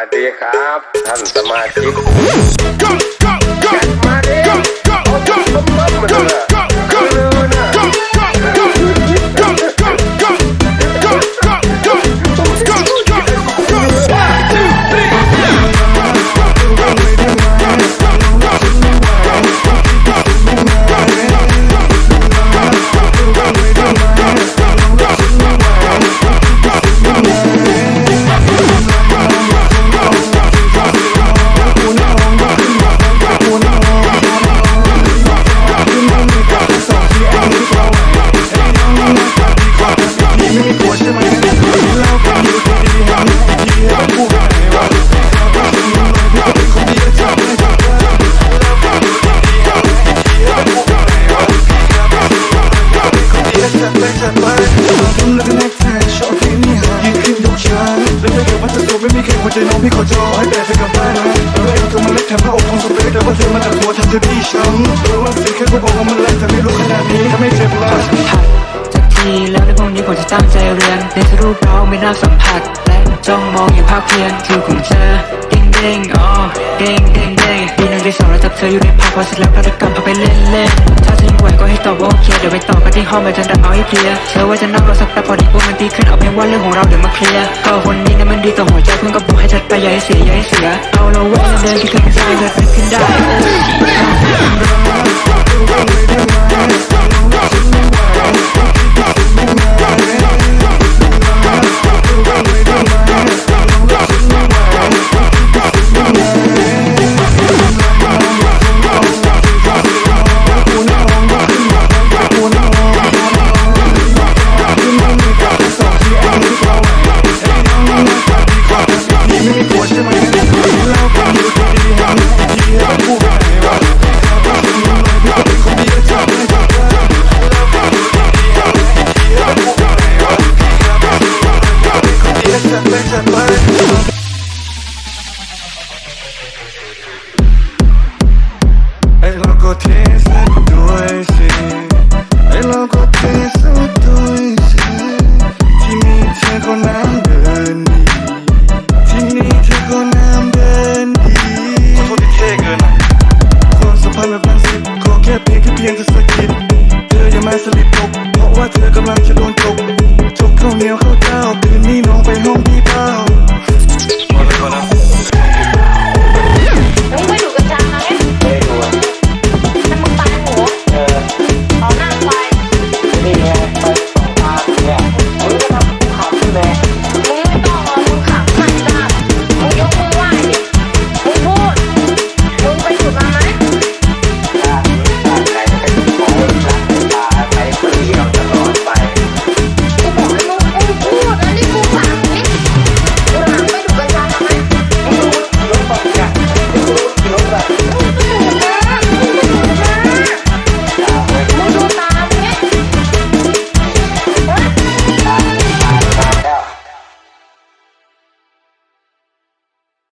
วัสดีครับท่านสมาชิก go, go, go, แล้วถ้าเกิดว่าเธอตัวไม่มีใครควใจน้องพี่ขอจอให้แต่เธอกลับบ้านนะเออเองเธอมันเล็กแถมพระอกของสเปรย์แต่ว่าเธอมาจากหัวทำเธอพี่ช้ำเออว่าเสียแค่พวกบอกว่ามันเล็กแต่ไม่รู้ขนาดนี้ถ้าไม่เจ็บลังสัมผัสจากทีแล้วในพวกนี้ผมจะตั้งใจเรียนในทรูปเราไม่น่าสัมผัสและจ้องมองอย่างภาคเพียนคือของเธอเด้งเด้งอ๋อเด้งเด้งเด้งปีหนึ่งปีสอง เธออยู่ในภาพพอเสร็จแล้วก็ได้กำพาไปเล่นเล่นถ้าเธอยังไหวก็ให้ตอบว่าโอเคเดี๋ยวไปต่อกันที่ห้องมาจนดังเอาให้เคลียร์เธอว่าจะนั่งรอสักแป๊บพอดีพวกมันดีขึ้นเอาเพียงว่าเรื่องของเราเดี๋ยวมาเคลียร์ก็คนนี้นะมันดีต่อหัวใจเพื่อนก็บอกให้จัดไปอย่าให้เสียอย่าให้เสียเอาเราไว้เดินที่เคยเป็นใจเดินไปขึ้นได้โอ้ ก็เทสด้วยสิไอเราก็เทสด้วยสิที่นี่เธอก็น้ำเดินดีที่นี่เธอก็น้ำเดินดีขอโทษที่เทเกินความสัมพันธ์แบบสิขอแค่เพียงแค่เพียงจะสกิดเธออย่ามาสลิปตกเพราะว่าเธอกำลังจะโดนตกจเข้าวเหนียวข้าเจ้าคืนนี่น้องไปห้องพี่เป้า